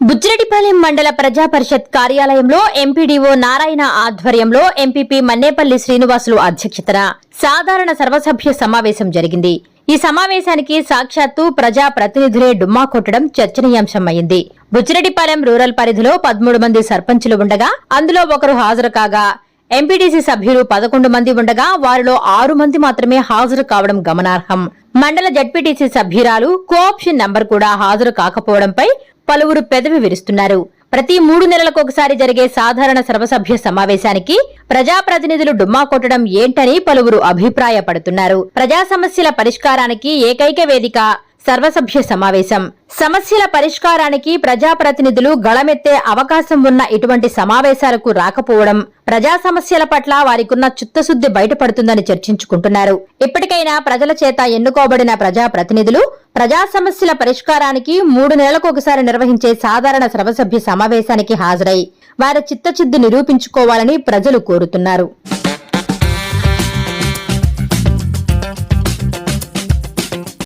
బుజ్జిరెడ్డిపాలెం మండల ప్రజా పరిషత్ కార్యాలయంలో ఎంపీడీఓ నారాయణ ఆధ్వర్యంలో ఎంపీపీ మన్నేపల్లి శ్రీనివాసులు అధ్యక్షతన సాధారణ సర్వసభ్య సమావేశం జరిగింది. ఈ సమావేశానికి సాక్షాత్తు ప్రజా ప్రతినిధులే డుమ్మా కొట్టడం చర్చనీయాంశమైంది బుజ్జిరెడ్డిపాలెం రూరల్ పరిధిలో పదమూడు మంది సర్పంచులు ఉండగా అందులో ఒకరు హాజరు కాగా ఎంపీటీసీ సభ్యులు పదకొండు మంది ఉండగా వారిలో ఆరు మంది మాత్రమే హాజరు కావడం గమనార్హం. మండల జడ్పీటీసీ సభ్యురాలు కోఆప్షన్ నంబర్ కూడా హాజరు కాకపోవడంపై పలువురు పెదవి విరుస్తున్నారు. ప్రతి మూడు నెలలకు ఒకసారి జరిగే సాధారణ సర్వసభ్య సమావేశానికి ప్రజాప్రతినిధులు డుమ్మా కొట్టడం ఏంటని పలువురు అభిప్రాయపడుతున్నారు. ప్రజా సమస్యల పరిష్కారానికి ఏకైక వేదిక సర్వసభ్య సమావేశం. సమస్యల పరిష్కారానికి ప్రజాప్రతినిధులు గళమెత్తే అవకాశం ఉన్న ఇటువంటి సమావేశాలకు రాకపోవడం ప్రజా సమస్యల పట్ల వారికున్న చిత్తశుద్ది బయటపడుతుందని చర్చించుకుంటున్నారు. ఇప్పటికైనా ప్రజల చేత ఎన్నుకోబడిన ప్రజాప్రతినిధులు ప్రజా సమస్యల పరిష్కారానికి మూడు నెలలకు ఒకసారి నిర్వహించే సాధారణ సర్వసభ్య సమావేశానికి హాజరై వారి చిత్తశుద్ది నిరూపించుకోవాలని ప్రజలు కోరుతున్నారు.